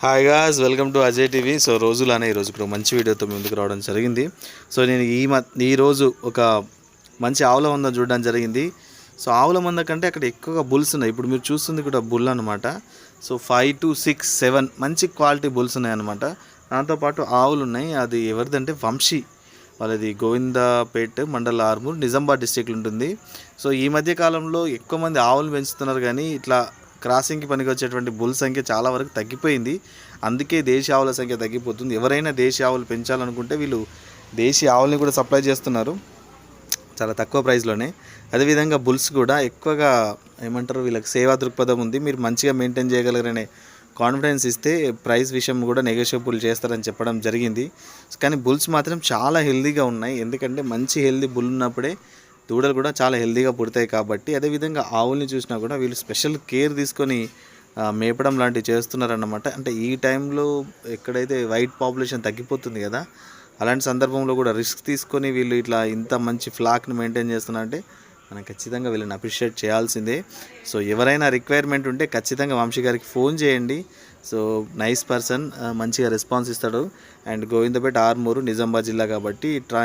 Hi guys welcome to Ajay TV so రోజులానే ఈరోజు ఇప్పుడు మంచి వీడియోతో ముందుకు రావడం జరిగింది. సో నేను ఈ మ ఈరోజు ఒక మంచి ఆవుల మంద చూడడం జరిగింది. సో ఆవుల మంద కంటే అక్కడ ఎక్కువగా బుల్స్ ఉన్నాయి. ఇప్పుడు మీరు చూస్తుంది కూడా బుల్ అనమాట so five to six seven మంచి క్వాలిటీ బుల్స్ ఉన్నాయన్నమాట. దాంతోపాటు ఆవులు ఉన్నాయి. అది ఎవరిదంటే వంశీ. వాళ్ళది గోవిందపేట్ మండల ఆర్మూర్ నిజామాబాద్ డిస్టిక్లో ఉంటుంది. సో ఈ మధ్య కాలంలో ఎక్కువ మంది ఆవులు పెంచుతున్నారు కానీ ఇట్లా క్రాసింగ్కి పనికి వచ్చేటువంటి బుల్ సంఖ్య చాలా వరకు తగ్గిపోయింది. అందుకే దేశీ ఆవుల సంఖ్య తగ్గిపోతుంది. ఎవరైనా దేశీ ఆవులు పెంచాలనుకుంటే వీళ్ళు దేశీ ఆవుల్ని కూడా సప్లై చేస్తున్నారు. చాలా తక్కువ ప్రైస్లోనే. అదేవిధంగా బుల్స్ కూడా ఎక్కువగా ఏమంటారు వీళ్ళకి సేవా దృక్పథం ఉంది. మీరు మంచిగా మెయింటైన్ చేయగలరనే కాన్ఫిడెన్స్ ఇస్తే ప్రైస్ విషయం కూడా నెగోషియబుల్ చేస్తారని చెప్పడం జరిగింది. కానీ బుల్స్ మాత్రం చాలా హెల్దీగా ఉన్నాయి. ఎందుకంటే మంచి హెల్దీ బుల్ ఉన్నప్పుడే దూడలు కూడా చాలా హెల్దీగా పుడతాయి కాబట్టి అదేవిధంగా ఆవుల్ని చూసినా కూడా వీళ్ళు స్పెషల్ కేర్ తీసుకొని మేపడం లాంటివి చేస్తున్నారన్నమాట. అంటే ఈ టైంలో ఎక్కడైతే వైట్ పాపులేషన్ తగ్గిపోతుంది కదా అలాంటి సందర్భంలో కూడా రిస్క్ తీసుకొని వీళ్ళు ఇట్లా ఇంత మంచి ఫ్లాక్ని మెయింటైన్ చేస్తున్నారంటే మనం ఖచ్చితంగా వీళ్ళని అప్రిషియేట్ చేయాల్సిందే. సో ఎవరైనా రిక్వైర్మెంట్ ఉంటే ఖచ్చితంగా వంశీ గారికి ఫోన్ చేయండి. సో నైస్ పర్సన్ మంచిగా రెస్పాన్స్ ఇస్తాడు. అండ్ గోవిందపేట ఆర్మూరు నిజామాబాద్ జిల్లా కాబట్టి ట్రా